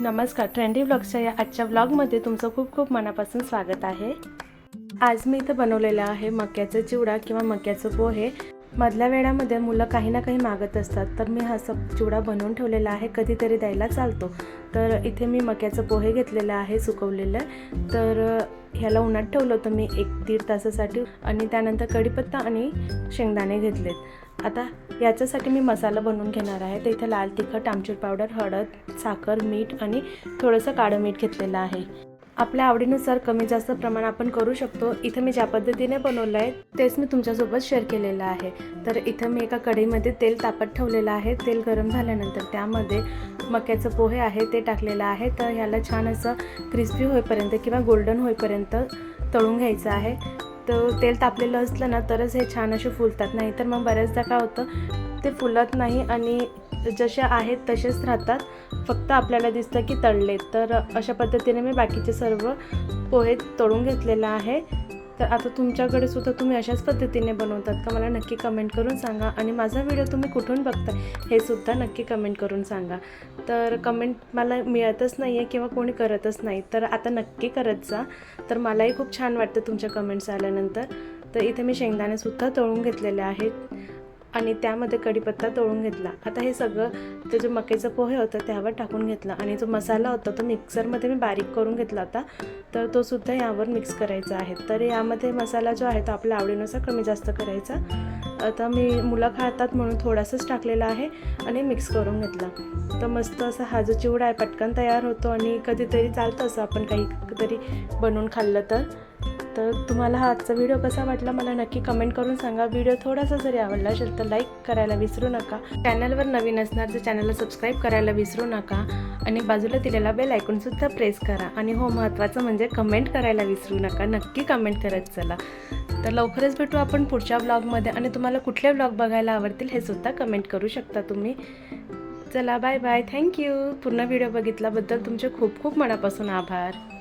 नमस्कार ट्रेंडी ब्लॉगच्या या आजच्या ब्लॉगमध्ये तुमचं खूप खूप मनापासून स्वागत आहे. आज मी इथं बनवलेलं आहे मक्याचं चिवडा किंवा मक्याचं पोहे. मधल्या वेळामध्ये मुलं काही ना काही मागत असतात तर मी हा सब चिवडा बनवून ठेवलेला आहे कधीतरी द्यायला चालतो. तर इथे मी मक्याचं पोहे घेतलेलं आहे सुकवलेलं. तर ह्याला उन्हात ठेवलं होतं मी एक दीड तासासाठी आणि त्यानंतर कढीपत्ता आणि शेंगदाणे घेतलेत. आता याच्यासाठी मी मसाला बनवून घेणार आहे. तर इथे लाल तिखट आमचूर पावडर हळद साखर मीठ आणि थोडंसं काळं मीठ घेतलेलं आहे. आपल्या आवडीनुसार कमी जास्त प्रमाण आपण करू शकतो. इथं मी ज्या पद्धतीने बनवलं आहे तेच मी तुमच्यासोबत शेअर केलेलं आहे. तर इथं मी एका कढईमध्ये तेल तापत ठेवलेलं आहे. तेल गरम झाल्यानंतर त्यामध्ये मक्याचं पोहे आहे ते टाकलेलं आहे. तर ह्याला छान असं क्रिस्पी होईपर्यंत किंवा गोल्डन होईपर्यंत तळून घ्यायचं आहे. तर तेल तापलेलं असलं ना तरच हे छान असे फुलतात. नाही तर मग बऱ्याचदा काय होतं ते फुलत नाही आणि जसे आहेत तसेच राहतात. फक्त आपल्याला दिसतं की तळले तर अशा पद्धतीने मी बाकीचे सर्व पोहे तळून घेतलेलं आहे. तर आता तुमच्याकडे सुद्धा तुम्ही अशाच पद्धतीने बनवतात का? मला नक्की कमेंट करून सांगा. आणि माझा व्हिडिओ तुम्ही कुठून बघता हे सुद्धा नक्की कमेंट करून सांगा. तर कमेंट मला मिळतच नाही आहे किंवा कोणी करतच नाही. तर आता नक्की करत जा. तर मलाही खूप छान वाटतं तुमच्या कमेंट्स आल्यानंतर. तर इथे मी शेंगदाणेसुद्धा तळून घेतलेले आहेत. आणि त्यामध्ये कढीपत्ता तळून घेतला. आता हे सगळं ते जे मकईचं पोहे होतं त्यावर टाकून घेतला. आणि जो मसाला होता तो मिक्सरमध्ये मी बारीक करून घेतला होता. तर तो सुद्धा यावर मिक्स करायचा आहे. तर यामध्ये मसाला जो आहे तो आपल्या आवडीनुसार कमी जास्त करायचा. आता मी मुलं खातात म्हणून थोडासाच टाकलेला आहे आणि मिक्स करून घेतला. तर मस्त असा हा जो चिवडा आहे पटकन तयार होतो. आणि कधीतरी चालतं असं आपण काहीतरी बनवून खाल्लं तर. तर तुम्हाला हा आजचा व्हिडिओ कसा वाटला मला नक्की कमेंट करून सांगा. व्हिडिओ थोडासा जरी आवडला असेल तर लाईक करायला विसरू नका. चॅनलवर नवीन असणार तर चॅनलला सबस्क्राईब करायला विसरू नका. आणि बाजूला दिलेला बेल ऐकूनसुद्धा प्रेस करा. आणि हो महत्त्वाचं म्हणजे कमेंट करायला विसरू नका. नक्की कमेंट करत चला. तर लवकरच भेटू आपण पुढच्या ब्लॉगमध्ये आणि तुम्हाला कुठले ब्लॉग बघायला आवडतील हे सुद्धा कमेंट करू शकता तुम्ही. चला बाय बाय थँक्यू पूर्ण व्हिडिओ बघितल्याबद्दल तुमचे खूप खूप मनापासून आभार.